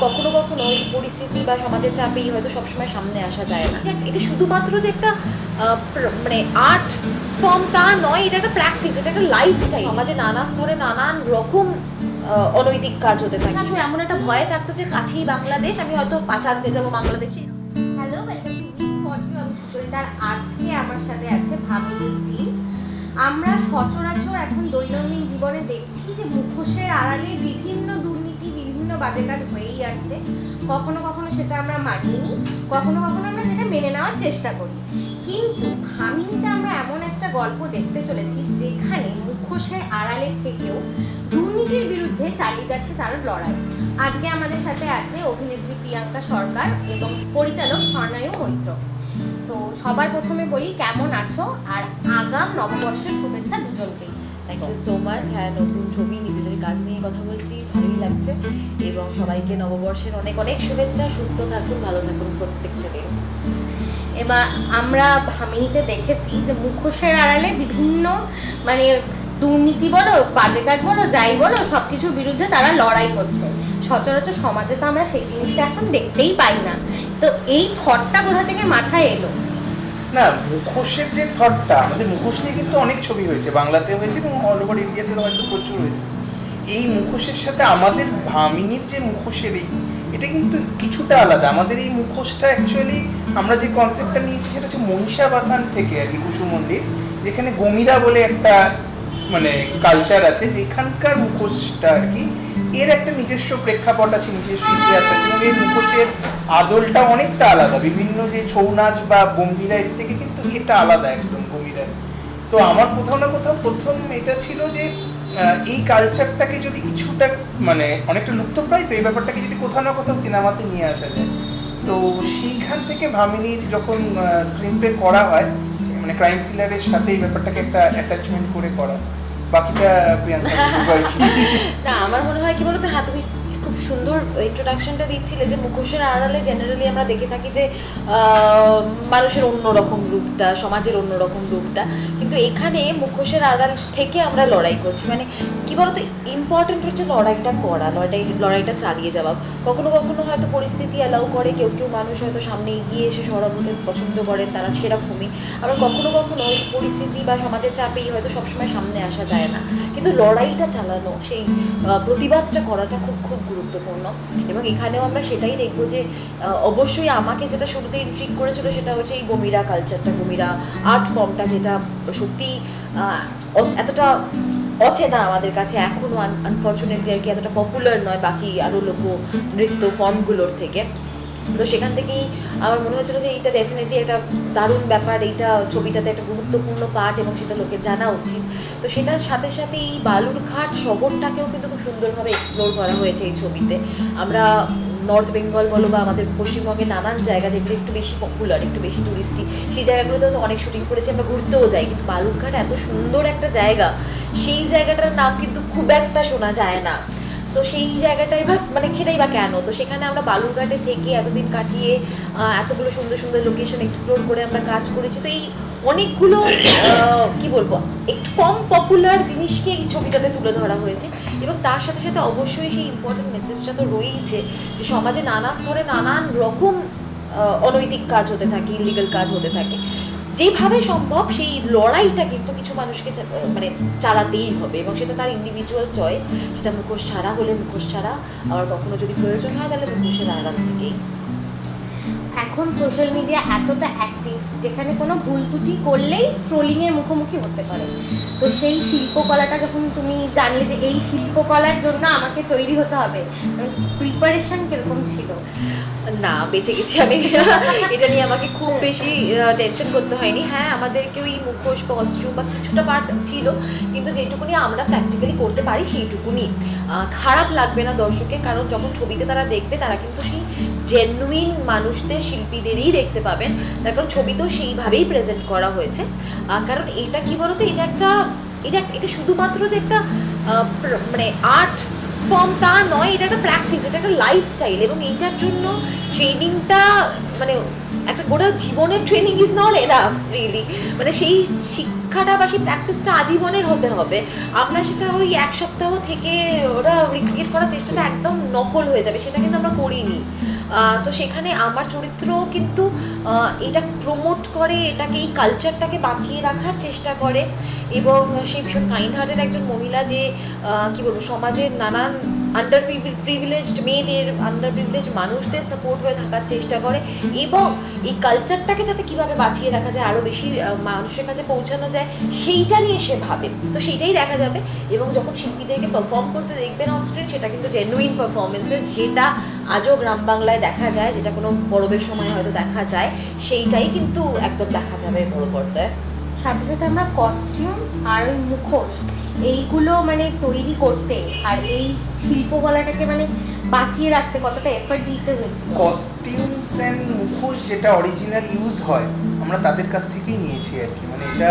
কখনো কখনো এই পরিস্থিতি বা সমাজের চাপেই হয়তো সবসময় সামনে আসা যায় না। এটা- শুধুমাত্র যে একটা মানে আর্ট ফর্ম তা নয়, এটা একটা প্র্যাকটিস, এটা একটা লাইফস্টাইল সমাজে নানা স্তরে নানান রকম অনৈতিক কাজ হতে থাকে। আসলে এমন একটা ভয় থাকতো যে কাছেই বাংলাদেশ, আমি হয়তো পাচার হয়ে যাব বাংলাদেশে। Hello welcome to we spot you আমি সুচরিতার আজকে আমার সাথে আছে ভামিনীর টিম আমরা সচরাচর এখন দৈনন্দিন জীবনে দেখছি যে মুখোশের আড়ালে বিভিন্ন দুর্নীতি বাজে কাজ হয়েই আসছে, কখনো কখনো সেটা আমরা মানিয়ে নিই কখনো কখনো আমরা সেটা মেনে নেওয়ার চেষ্টা করি। কিন্তু ভামিনীতে আমরা এমন একটা গল্প দেখতে চলেছি, যেখানে মুখোশের আড়ালে থেকেও দুর্নীতির বিরুদ্ধে চালিয়ে যাচ্ছে তারা লড়াই। আজকে আমাদের সাথে আছে অভিনেত্রী প্রিয়াঙ্কা সরকার এবং পরিচালক স্বর্ণায়ু মৈত্র। তো সবার প্রথমে বলি, কেমন আছো? আর আগাম নববর্ষের শুভেচ্ছা দুজনকেই। থ্যাংক ইউ সো মাচ হ্যাঁ নতুন ছবি, নিজেদের কাজ নিয়ে কথা বলছি, ভালোই লাগছে। এবং সবাইকে নববর্ষের অনেক অনেক শুভেচ্ছা। সুস্থ থাকুন, ভালো থাকুন প্রত্যেকটা দিন এবার আমরা ভামিনীতে দেখেছি যে মুখোশের আড়ালে বিভিন্ন মানে দুর্নীতি বলো, বাজে কাজ বলো, যাই বলো সব কিছুর বিরুদ্ধে তারা লড়াই করছে। সচরাচর সমাজে তো আমরা সেই জিনিসটা এখন দেখতেই পাই না। তো এই থটটা কোথা থেকে মাথায় এলো? না, মুখোশের যে থটটা আমাদের মুখোশ নিয়ে কিন্তু অনেক ছবি হয়েছে। বাংলাতে হয়েছে এবং অল ওভার ইন্ডিয়াতে হয়তো প্রচুর হয়েছে। এই মুখোশের সাথে আমাদের ভামিনীর যে মুখোশের এই, এটা কিন্তু কিছুটা আলাদা। আমাদের এই মুখোশটা অ্যাকচুয়ালি আমরা যে কনসেপ্টটা নিয়েছি, সেটা হচ্ছে মহিষা বাথান থেকে আর কি কুসুমন্ডির যেখানে গমিরা বলে একটা মানে কালচার আছে, যেখানকার মুখোশটা আর কি, এর একটা নিজস্ব প্রেক্ষাপট আছে, নিজস্ব ইতিহাস আছে এবং এই মুখোশের আদলটা অনেকটা আলাদা। বিভিন্ন যে ছৌ নাচ বা গম্ভীরা, এর থেকে কিন্তু এটা আলাদা একদম গম্ভীরা। তো আমার কোথাও না কোথাও প্রথম এটা ছিল যে এই কালচারটাকে যদি কিছুটা মানে অনেকটা লুপ্তপ্রায় তো এই ব্যাপারটাকে যদি কোথাও না কোথাও সিনেমাতে নিয়ে আসা যায়। তো সেইখান থেকে ভামিনীর যখন স্ক্রিন প্লে করা হয় মানে ক্রাইম থ্রিলারের সাথে এই ব্যাপারটাকে একটা অ্যাটাচমেন্ট করে করা। বাকিটা, প্রিয়াঙ্কা না, আমার মনে হয় কি বলতো হ্যাঁ তুমি সুন্দর ইন্ট্রোডাকশনটা দিচ্ছিলে যে মুখোশের আড়ালে জেনারেলি আমরা দেখে থাকি যে মানুষের অন্যরকম রূপটা, সমাজের অন্যরকম রূপটা। কিন্তু এখানে মুখোশের আড়াল থেকে আমরা লড়াই করছি। মানে কি বলতো ইম্পর্টেন্ট হচ্ছে লড়াইটা করা, লড়াই, লড়াইটা চালিয়ে যাওয়া। কখনো কখনো হয়তো পরিস্থিতি অ্যালাউ করে, কেউ কেউ মানুষ হয়তো সামনে এগিয়ে এসে সরব হতে পছন্দ করেন তারা সেরকমই। আবার কখনো কখনো ওই পরিস্থিতি বা সমাজের চাপেই হয়তো সবসময় সামনে আসা যায় না। কিন্তু লড়াইটা চালানো, সেই প্রতিবাদটা করাটা খুব খুব গুরুত্বপূর্ণ। এবং এখানেও আমরা সেটাই দেখব যে অবশ্যই আমাকে যেটা শুরুতে ইন্ট্রিক করেছিল সেটা হচ্ছে এই গমিরা কালচারটা গমিরা আর্ট ফর্মটা যেটা সত্যি এতটা অচেনা আমাদের কাছে এখনও আনফর্চুনেটলি আর কি এতটা পপুলার নয় বাকি আরও লোক নৃত্য ফর্মগুলোর থেকে। তো সেখান থেকেই আমার মনে হয়েছিল যে এইটা ডেফিনেটলি একটা দারুণ ব্যাপার, এইটা ছবিটাতে একটা গুরুত্বপূর্ণ পার্ট এবং সেটা লোকের জানা উচিত। তো সেটার সাথে সাথে এই বালুরঘাট শহরটাকেও কিন্তু খুব সুন্দরভাবে এক্সপ্লোর করা হয়েছে এই ছবিতে। আমরা নর্থ বেঙ্গল বলো বা আমাদের পশ্চিমবঙ্গে নানান জায়গা যেগুলো একটু বেশি পপুলার একটু বেশি টুরিস্টি সেই জায়গাগুলোতেও তো অনেক শুটিং করেছি, আমরা ঘুরতেও যাই। কিন্তু বালুরঘাট এত সুন্দর একটা জায়গা, সেই জায়গাটার নাম কিন্তু খুব একটা শোনা যায় না। তো সেই জায়গাটাই বা মানে সেটাই বা কেন? তো সেখানে আমরা বালুরঘাটে থেকে এতদিন কাটিয়ে এতগুলো সুন্দর সুন্দর লোকেশন এক্সপ্লোর করে আমরা কাজ করেছি। তো এই অনেকগুলো কি বলব একটু কম পপুলার জিনিসকে এই ছবিটাতে তুলে ধরা হয়েছে এবং তার সাথে সাথে অবশ্যই সেই ইম্পর্টেন্ট মেসেজটা তো রয়েইছে যে সমাজে নানা স্তরে নানান রকম অনৈতিক কাজ হতে থাকে ইলিগাল কাজ হতে থাকে। যেভাবে সম্ভব সেই লড়াইটা কিন্তু কিছু মানুষকে মানে চালাতেই হবে এবং সেটা তার ইন্ডিভিজুয়াল চয়েস সেটা মুখোশ ছাড়া হলে মুখোশ ছাড়া, আবার কখনো যদি প্রয়োজন হয় তাহলে মুখোশের আড়াল থেকেই। এখন সোশ্যাল মিডিয়া এতটা অ্যাক্টিভ যেখানে কোনো ভুল ত্রুটি করলেই ট্রোলিংয়ের মুখোমুখি হতে পারে। তো সেই শিল্পকলাটা যখন তুমি জানলে যে এই শিল্পকলার জন্য আমাকে তৈরি হতে হবে প্রিপারেশন কীরকম ছিল? না, বেঁচে গেছি আমি। এটা নিয়ে আমাকে খুব বেশি টেনশন করতে হয়নি। হ্যাঁ আমাদেরকেও ওই মুখোশ কস্টিউম বা কিছুটা পার্ট ছিল, কিন্তু যেটুকুনি আমরা প্র্যাকটিক্যালি করতে পারি সেইটুকুনি। খারাপ লাগবে না দর্শকের কারণ যখন ছবিতে তারা দেখবে, তারা কিন্তু সেই জেনুইন মানুষদের, শিল্পীদেরই দেখতে পাবেন। তার কারণ ছবি তো সেইভাবেই প্রেজেন্ট করা হয়েছে। কারণ এটা কি বলতো? এটা একটা, এটা এটা শুধুমাত্র যে একটা মানে আর্ট ফর্ম তা নয়, এটা একটা প্র্যাকটিস এটা একটা লাইফস্টাইল এবং এইটার জন্য ট্রেনিংটা মানে একটা গোটা জীবনের training is not enough really মানে সেই শিক্ষাটা বা সেই প্র্যাকটিসটা আজীবনের হতে হবে। আমরা সেটা ওই এক সপ্তাহ থেকে ওরা রিক্রিয়েট করার চেষ্টাটা একদম নকল হয়ে যাবে, সেটা কিন্তু আমরা করিনি। তো সেখানে আমার চরিত্র কিন্তু এটা প্রমোট করে, এটাকে, এই কালচারটাকে বাঁচিয়ে রাখার চেষ্টা করে। এবং সে ভীষণ কাইন্ড হার্টেড একজন মহিলা যে কি বলব, সমাজের নানান আন্ডার প্রিভিলেজড মেয়েদের আন্ডার প্রিভিলেজ মানুষদের সাপোর্ট হয়ে থাকার চেষ্টা করে এবং এই কালচারটাকে যাতে কীভাবে বাঁচিয়ে রাখা যায় আরও বেশি মানুষের কাছে পৌঁছানো যায়, সেইটা নিয়ে সে ভাবে। তো সেইটাই দেখা যাবে এবং যখন শিল্পীদেরকে পারফর্ম করতে দেখবেন অন স্ক্রিন সেটা কিন্তু জেনুইন পারফরমেন্সেস যেটা আজও গ্রাম বাংলায় দেখা যায়, যেটা কোনো পরবের সময় হয়তো দেখা যায়, সেইটাই কিন্তু একদম দেখা যাবে বড় পর্দায়। সাথে সাথে আমরা কস্টিউম আর ওই মুখোশ এইগুলো মানে তৈরি করতে আর এই শিল্পকলাটাকে মানে বাঁচিয়ে রাখতে কতটা এফর্ট দিতে হয়েছিল? কস্টিউমস অ্যান্ড মুখোশ যেটা অরিজিনাল ইউজ হয় আমরা তাদের কাছ থেকেই নিয়েছি আর কি। মানে এটা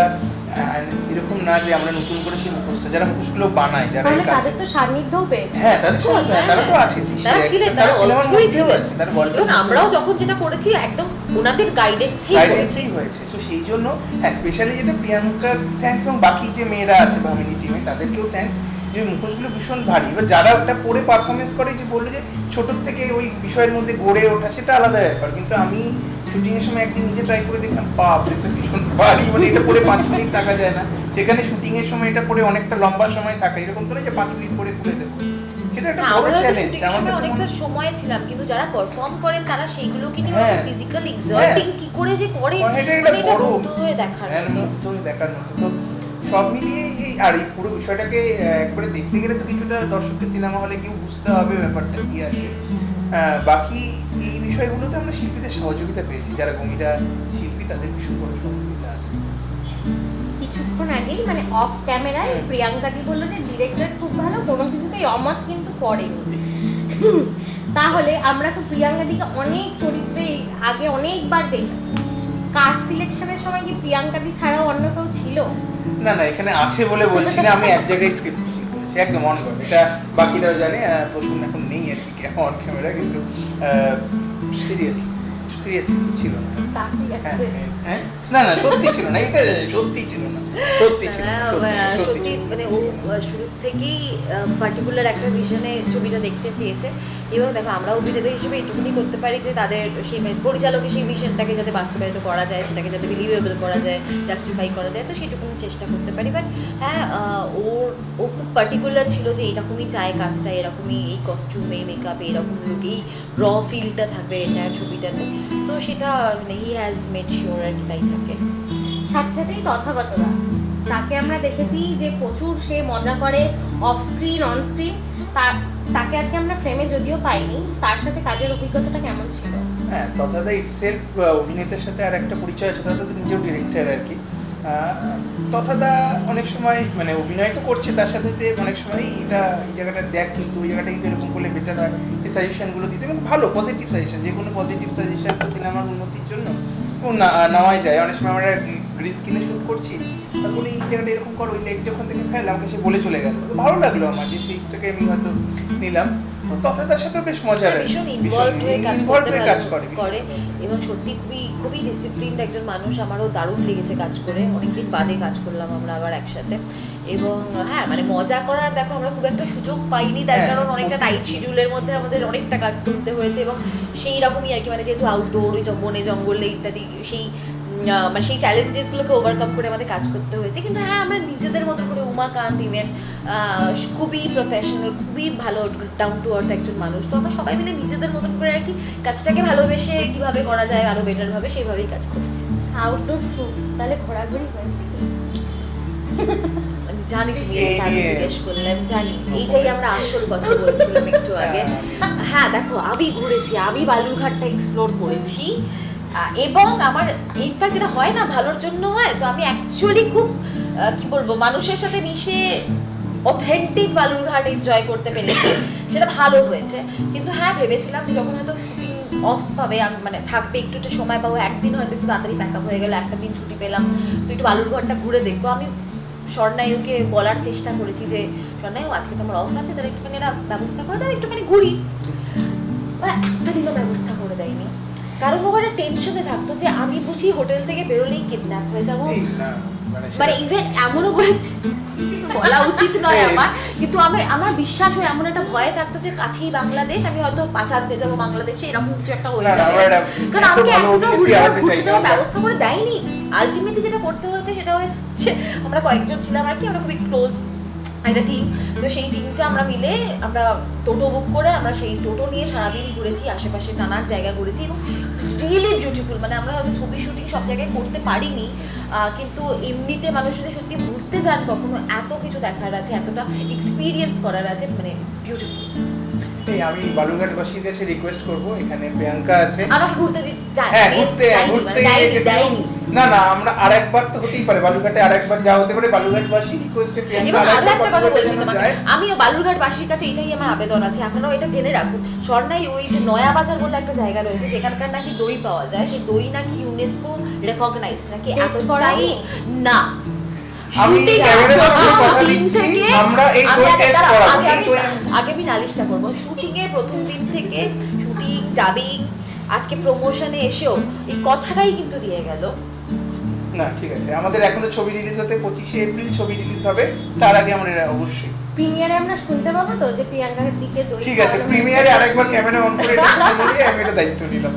এরকম না যে আমরা নতুন করে সেই মুখোশটা যারা মুখোশগুলো বানায় যারা তাদের তো সান্নিধ্যও পেয়েছে। হ্যাঁ তাদের course, তারা তো হ্যাঁ। আছে তারা ছিলেন তারা অল্পই ছিলেন। তার এবং আমরাও যখন যেটা করেছি একদম ওনাদের গাইডেন্সেই গাইডেন্সই হয়েছে। সো সেই জন্য হ্যাঁ স্পেশালি যেটা প্রিয়াঙ্কা থ্যাঙ্কস এবং বাকি যে মেয়েরা আছে ভামিনী টিমে তাদেরকেও থ্যাঙ্কস যে মুখোশগুলো ভীষণ ভারী। এবার যারা ওটা পরে পারফরমেন্স করে যে বলল যে ছোটোর থেকে ওই বিষয়ের মধ্যে গড়ে ওঠা সেটা আলাদা ব্যাপার। কিন্তু আমি শুটিংয়ের সময় একদিন নিজে ট্রাই করে দেখলাম বাপ এটা তো ভীষণ ভারী। মানে এটা পরে পাঁচ মিনিট থাকা যায় না। সেখানে শুটিংয়ের সময় এটা পরে অনেকটা লম্বা সময় থাকা এরকম তো না যে পাঁচ মিনিট পরে তুলে দেবো। সেটা একটা বড় চ্যালেঞ্জ আমার সময় কাছে অনেকটা সময় ছিলাম কিন্তু যারা পারফর্ম করেন তারা সেইগুলোকে নিয়ে হ্যাঁ। ফিজিক্যাল এক্সার্টিং কি করে যে করে এটা মানে বড় মুগ্ধ হয়ে দেখার হ্যাঁ, মুগ্ধ হয়ে দেখার মতো। তো সব মিলিয়ে এই আর এই পুরো বিষয়টাকে একবারে দেখতে গেলে তো কিছুটা দর্শককে সিনেমা হলে কেউ বুঝতে হবে ব্যাপারটা কি আছে। বাকি এই বিষয়গুলোতে আমরা শিল্পীদের সহযোগিতা পেয়েছি যারা গমিরা শিল্পী তাদের ভীষণ বড় সহযোগিতা আছে। কিছুক্ষণ আগেই মানে অফ ক্যামেরায় হুম। প্রিয়াঙ্কা দি বলল যে ডিরেক্টর খুব ভালো কোনো কিছুতেই অমত কিন্তু করেনি। তাহলে আমরা তো প্রিয়াঙ্কা দিকে অনেক চরিত্রে আগে অনেকবার দেখেছি। কাস্ট সিলেকশনের সময় কি প্রিয়াঙ্কা দি ছাড়াও অন্য কেউ ছিল? না না এখানে আছে বলে বলছি না আমি এক জায়গায় স্ক্রিপ্ট করছি করেছি একদম অন করে। এটা বাকিরাও জানে প্রথম এখন নেই আর কি অন ক্যামেরা কিন্তু সিরিয়াসলি সিরিয়াসলি ছিল না। হ্যাঁ, আছে হ্যাঁ? না না সত্যি ছিল না এটা সত্যি ছিল না। সত্যি ছিল হ্যাঁ, সত্যি, না, মানে ও শুরু থেকেই পার্টিকুলার একটা ভিশনে ছবিটা দেখতে চেয়েছে। এবং দেখো আমরা অভিনেতা হিসেবে এটুকুনি করতে পারি যে তাদের সেই মানে পরিচালকের সেই ভিশনটাকে যাতে বাস্তবায়িত করা যায় সেটাকে যাতে বিলিভেবল করা যায় জাস্টিফাই করা যায় তো সেটুকুনি চেষ্টা করতে পারি। বাট হ্যাঁ ওর ও খুব পার্টিকুলার ছিল যে এরকমই চায় কাজটা এরকমই এই কস্টিউমে মেকআপে এরকম এই র ফিলটা থাকবে এন্টায়ার ছবিটাতে। সো সেটা মানে হি হ্যাজ মেড শিওর আর কি তাই থাকে। সাথে সাথেই তথাগতরা। তাকে আমরা দেখেছি যে প্রচুর সে মজা করে অফ স্ক্রিন অন স্ক্রিন তাকে আজকে আমরা ফ্রেমে যদিও পাইনি, তার সাথে কাজের অভিজ্ঞতাটা কেমন ছিল? হ্যাঁ তথাদা ইটসেলফ অভিনেতার সাথে আর একটা পরিচয় আছে তথাদা নিজেও ডিরেক্টর আর কি। তথাদা অনেক সময় মানে অভিনয় তো করছে, তার সাথে অনেক সময় এটা, এই জায়গাটা দেখ কিন্তু ওই জায়গাটা কিন্তু এরকম করলে বেটার হয়। এই সাজেশনগুলো দিতে এবং ভালো পজিটিভ সাজেশন যে কোনো পজিটিভ সাজেশন তো সিনেমার উন্নতির জন্য নেওয়াই যায়। অনেক সময় আমরা গ্রিন স্ক্রিনে শ্যুট করছি তারপরে এই জায়গাটা এরকম করো ওই লাইটটা ওখান থেকে ফেল আমাকে সে বলে চলে গেল। ভালো লাগল আমার যে সেইটাকে আমি হয়তো নিলাম। তো সাথেও বেশ মজার আর কি। ভীষণ ইনভলভ হয়ে কাজ করতে কাজ করে করে এবং সত্যি খুবই খুবই ডিসিপ্লিনড একজন মানুষ আমারও দারুণ লেগেছে কাজ করে। অনেকদিন বাদে কাজ করলাম আমরা আবার একসাথে। এবং হ্যাঁ মানে মজা করার দেখো আমরা খুব একটা সুযোগ পাইনি তার হ্যাঁ, কারণ অনেকটা টাইট শিডিউলের মধ্যে আমাদের অনেকটা কাজ করতে হয়েছে এবং সেই রকমই আর কি মানে যেহেতু আউটডোর ওই বনে জঙ্গলে ইত্যাদি সেই মানে সেই চ্যালেঞ্জেসগুলোকে ওভারকাম করে আমাদের কাজ করতে হয়েছে। কিন্তু হ্যাঁ আমরা নিজেদের মতো করে উমাকান্ত ইভেন খুবই প্রফেশনাল খুবই ভালো ডাউন টু আর্থ একজন মানুষ। তো আমরা সবাই মিলে নিজেদের মতন করে আর কি কাজটাকে ভালোবেসে কীভাবে করা যায় আরও বেটার ভাবে সেইভাবেই কাজ করেছি। আউটডোর তাহলে ঘোরাঘুরি হয়েছে কি? আমি জানি তুমি এটা জিজ্ঞেস করলে আমি জানি। এইটাই আমরা আসল কথা বলছিলাম একটু আগে। হ্যাঁ। দেখো আমি ঘুরেছি আমি বালুরঘাটটা এক্সপ্লোর করেছি। এবং আমার ইনফ্যাক্ট যেটা হয় না, ভালোর জন্য হয়, তো আমি অ্যাকচুয়ালি খুব কি বলব, মানুষের সাথে মিশে অথেন্টিক বালুরঘাট এনজয় করতে পেরেছি, সেটা ভালো হয়েছে। কিন্তু হ্যাঁ ভেবেছিলাম যে যখন হয়তো শুটিং অফ পাবে মানে থাকবে একটু একটু সময় পাবো, একদিন হয়তো একটু তাড়াতাড়ি প্যাক হয়ে গেলো, একটা দিন ছুটি পেলাম, তো একটু বালুরঘাটটা ঘুরে দেখব। আমি স্বর্ণায়ুকে বলার চেষ্টা করেছি যে স্বর্ণায়ু আজকে তো আমার অফ আছে, তাহলে একটুখানি একটা ব্যবস্থা করে দাও, একটুখানি ঘুরি। বা একটা দিনও ব্যবস্থা করে দেয়নি। কারণ ওখানে টেনশনে থাকতো যে আমি বুঝি হোটেল থেকে বেরোলেই কিডন্যাপ হয়ে যাব। মানে মানে ইভেন এমনও বলেছি বলা উচিত নয় আমার কিন্তু আমি আমার বিশ্বাস হয় এমন একটা ভয় থাকতো যে কাছেই বাংলাদেশ আমি হয়তো পাচার হয়ে যাব বাংলাদেশে এরকম কিছু একটা হয়ে যাবে। কারণ আমাকে এখনও ঘুরে ঘুরতে যাওয়ার ব্যবস্থা করে দেয়নি। আলটিমেটলি যেটা করতে হয়েছে সেটা হচ্ছে আমরা কয়েকজন ছিলাম আর কি আমরা খুবই ক্লোজ একটা টিম তো সেই টিমটা আমরা মিলে আমরা টোটো বুক করে আমরা সেই টোটো নিয়ে সারাদিন ঘুরেছি, আশেপাশে নানান জায়গা ঘুরেছি এবং রিয়েলি বিউটিফুল মানে আমরা হয়তো ছবি শুটিং সব জায়গায় করতে পারিনি কিন্তু এমনিতে মানুষ যদি সত্যি ঘুরতে যান, কখনো এত কিছু দেখার আছে, এতটা এক্সপিরিয়েন্স করার আছে মানে বিউটিফুল আমি বালুরঘাটবাসীর কাছে রিকোয়েস্ট করব এখানে প্রিয়াঙ্কা আছে। আমাকে ঘুরতে দি হ্যাঁ ঘুরতে ঘুরতে না না আমরা আরেকবার তো হতেই পারে বালুরঘাটে আরেকবার যা হতে পারে বালুরঘাটবাসী রিকোয়েস্টে প্রিয়াঙ্কা আরেকবার কথা বলছি তোমাকে। আমিও বালুরঘাটবাসীর কাছে এটাই আমার আবেদন আছে এখনও এটা জেনে রাখুন। স্বর্ণাই ওই যে নয়া বাজার বলে একটা জায়গা রয়েছে যেখানকার নাকি দই পাওয়া যায় সেই দই নাকি ইউনেস্কো রেকগনাইজ নাকি এতটাই না। আমি ক্যামেরার কথা দিচ্ছি, আমরা এই দই দাঁড়াও, করাবো, আমি- নালিশটা করব। শুটিং এর প্রথম দিন থেকে শুটিং ডাবিং আজকে প্রমোশনে এসেও এই কথাটাই কিন্তু দিয়ে গেল। না ঠিক আছে। আমাদের এখন তো ছবি রিলিজ হতে পঁচিশে এপ্রিল ছবি রিলিজ হবে। তার আগে আমরা অবশ্যই। প্রিমিয়ারে আমরা শুনতে পাবো তো যে প্রিয়াঙ্কার দিকে দই ঠিক আছে প্রিমিয়ারে? আরেকবার ক্যামেরা অন করে বলি আমি এটা দায়িত্ব নিলাম।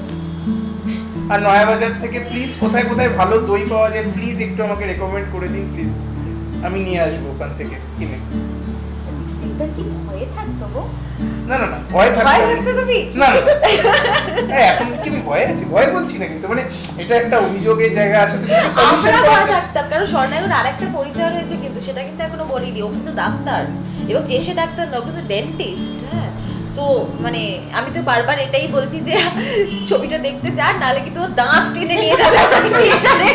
আর নয়াবাজার থেকে প্লিজ কোথায় কোথায় ভালো দই পাওয়া যায় প্লিজ একটু আমাকে রেকমেন্ড করে দিন প্লিজ আমি নিয়ে আসব ওখান থেকে কিনে। থাকতো গো না না না ভয়। থাকতে তুমি না না। এখন কি আমি ভয় আছি? ভয় বলছি না কিন্তু মানে এটা একটা অভিযোগের জায়গা আছে তো সেটা আমরা ভয় থাকতাম কারণ স্বর্ণায়ুর আরেকটা পরিচয় রয়েছে কিন্তু সেটা কিন্তু এখনও বলিনি। ও কিন্তু ডাক্তার এবং যে সে ডাক্তার না ও কিন্তু ডেন্টিস্ট হ্যাঁ? সো মানে আমি তো বারবার এটাই বলছি যে ছবিটা দেখতে চান নাহলে কিন্তু দাঁত টেনে নিয়ে যাবে থিয়েটারে।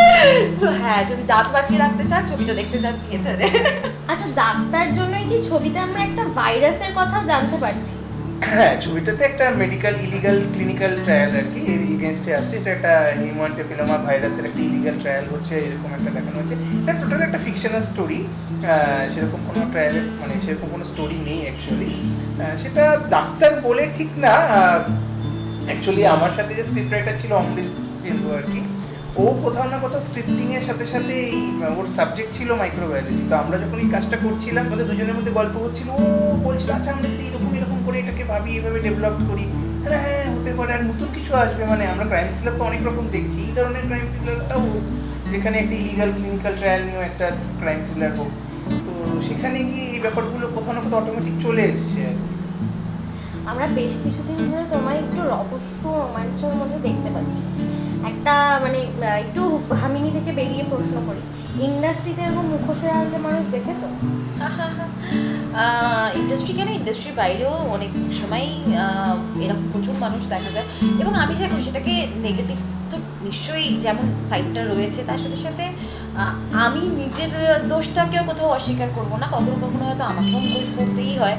সো হ্যাঁ যদি দাঁত বাঁচিয়ে রাখতে চান ছবিটা দেখতে চান থিয়েটারে আচ্ছা ডাক্তার জন্যই কি ছবিতে আমরা একটা ভাইরাসের কথাও জানতে পারছি? হ্যাঁ ছবিটাতে একটা মেডিকেল ইলিগাল ক্লিনিক্যাল ট্রায়াল আর কি। এর এগেনস্টে আসছে এটা একটা হিউম্যান পেপিলোমা ভাইরাসের একটা ইলিগাল ট্রায়াল হচ্ছে এরকম একটা দেখানো হচ্ছে। এটা টোটাল একটা ফিকশনাল স্টোরি সেরকম কোনো ট্রায়ালের মানে সেরকম কোনো স্টোরি নেই অ্যাকচুয়ালি সেটা ডাক্তার বলে ঠিক না। অ্যাকচুয়ালি আমার সাথে যে স্ক্রিপ্ট রাইটার ছিল অমৃত তেন্দু আর কি। ও কোথাও না কোথাও স্ক্রিপ্টিং এর সাথে সাথে এই, ওর সাবজেক্ট ছিল মাইক্রোবায়োলজি তো আমরা যখন এই কাজটা করছিলাম, আমাদের দুজনের মধ্যে গল্প হচ্ছিল, ও বলছিল আচ্ছা আমরা যদি এরকম এরকম করে এটাকে ভাবি, এভাবে ডেভেলপ করি। হ্যাঁ হ্যাঁ হতে পারে, আর নতুন কিছু আসবে। মানে আমরা ক্রাইম থ্রিলার তো অনেক রকম দেখছি। এই ধরনের ক্রাইম থ্রিলারটাও যেখানে একটা ইলিগাল ক্লিনিক্যাল ট্রায়াল নিয়েও একটা ক্রাইম থ্রিলার হোক। তো সেখানে গিয়ে এই ব্যাপারগুলো কোথাও না কোথাও অটোমেটিক চলে এসছে আর কি। আমরা বেশ কিছুদিন ধরে তোমায় একটু রহস্য রোমাঞ্চের মধ্যে দেখতে পাচ্ছি। একটা মানে একটু হামিনি থেকে বেরিয়ে প্রশ্ন করি। ইন্ডাস্ট্রিতে এরকম মুখোশের আড়ালে মানুষ দেখেছ? ইন্ডাস্ট্রি কেন? ইন্ডাস্ট্রির বাইরেও অনেক সময় এরকম প্রচুর মানুষ দেখা যায়। এবং আমি দেখো, সেটাকে নেগেটিভ তো নিশ্চয়ই যেমন সাইডটা রয়েছে, তার সাথে সাথে আমি নিজের দোষটাকেও কোথাও অস্বীকার করব না। কখনো কখনো হয়তো আমাকেও মুখোশ করতেই হয়।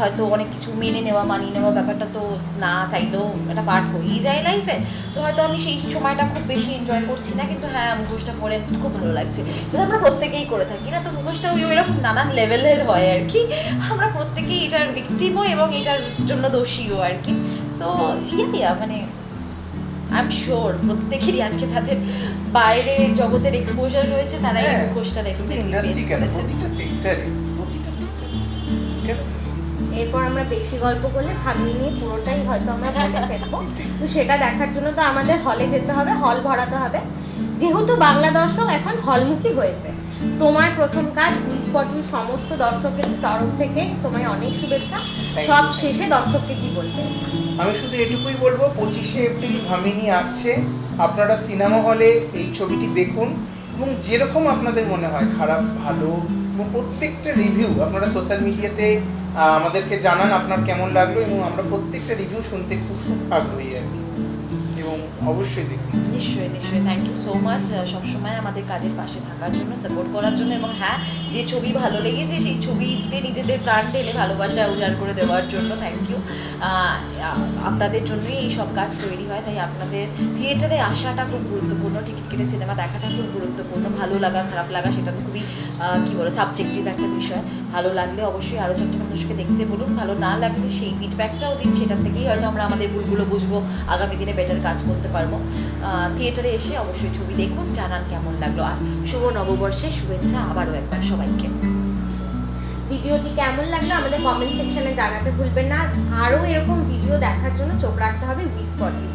হয়তো অনেক কিছু মেনে নেওয়া, মানিয়ে নেওয়া ব্যাপারটা তো না চাইলেও একটা পার্ট হয়েই যায় লাইফে তো হয়তো আমি সেই সময়টা খুব বেশি এনজয় করছি না, কিন্তু হ্যাঁ মুখোশটা পরে খুব ভালো লাগছে। তো আমরা প্রত্যেকেই করে থাকি না, তো মুখোশটা ওই এরকম নানান লেভেলের হয় আর কি। আমরা প্রত্যেকেই এটার ভিকটিমও এবং এটার জন্য দোষীও আর কি। সো ইয়া মানে আই এম শিওর প্রত্যেকেরই আজকে যাদের বাইরের জগতের এক্সপোজার রয়েছে তারা এই হ্যাঁ, মুখোশটা শুধু ইন্ডাস্ট্রি কেন? প্রতিটা সেক্টরে প্রতিটা সেক্টরে কেন? এরপর আমরা বেশি গল্প করলে ভাবিনি নিয়ে পুরোটাই হয়তো আমরা বলে ফেলব। তো সেটা দেখার জন্য তো আমাদের হলে যেতে হবে হল ভরাতে হবে। যেহেতু বাংলা দর্শক এখন হলমুখী হয়েছে তোমার প্রথম কাজ উইসপটিউ সমস্ত দর্শকের তরফ থেকে তোমায় অনেক শুভেচ্ছা। সব শেষে দর্শককে কি বলবে? আমি শুধু এটুকুই বলব, পঁচিশে এপ্রিল ভামিনী আসছে। আপনারা সিনেমা হলে এই ছবিটি দেখুন এবং যেরকম আপনাদের মনে হয়, খারাপ, ভালো, এবং প্রত্যেকটা রিভিউ আপনারা সোশ্যাল মিডিয়াতে আমাদেরকে জানান আপনার কেমন লাগল এবং আমরা প্রত্যেকটা রিভিউ শুনতে খুব আগ্রহী আর কি। এবং অবশ্যই দেখুন। নিশ্চয়ই নিশ্চয়ই। থ্যাংক ইউ সো মাচ সবসময় আমাদের কাজের পাশে থাকার জন্য সাপোর্ট করার জন্য এবং হ্যাঁ যে ছবি ভালো লেগেছে সেই ছবিতে নিজেদের প্রাণ ঢেলে ভালোবাসা উজাড় করে দেওয়ার জন্য থ্যাংক ইউ আপনাদের জন্যই এই সব কাজ তৈরি হয়, তাই আপনাদের থিয়েটারে আসাটা খুব গুরুত্বপূর্ণ। টিকিট কেটে সিনেমা দেখাটা খুব গুরুত্বপূর্ণ। ভালো লাগা, খারাপ লাগা সেটা খুবই কি বলে সাবজেক্টিভ একটা বিষয়। ভালো লাগলে অবশ্যই আরও চারটে মানুষকে দেখতে বলুন, ভালো না লাগলে সেই ফিডব্যাকটাও দিন, সেটার থেকেই হয়তো আমরা আমাদের ভুলগুলো বুঝব। আগামী দিনে বেটার কাজ করতে পারব। থিয়েটারে এসে অবশ্যই ছবি দেখুন, জানান কেমন লাগল। আর শুভ নববর্ষে শুভেচ্ছা আবারও একবার সবাইকে। ভিডিওটি কেমন লাগল আমাদের কমেন্ট সেকশনে জানাতে ভুলবেন না। আরও এরকম ভিডিও দেখার জন্য চোখ রাখতে হবে উইস স্পটিভে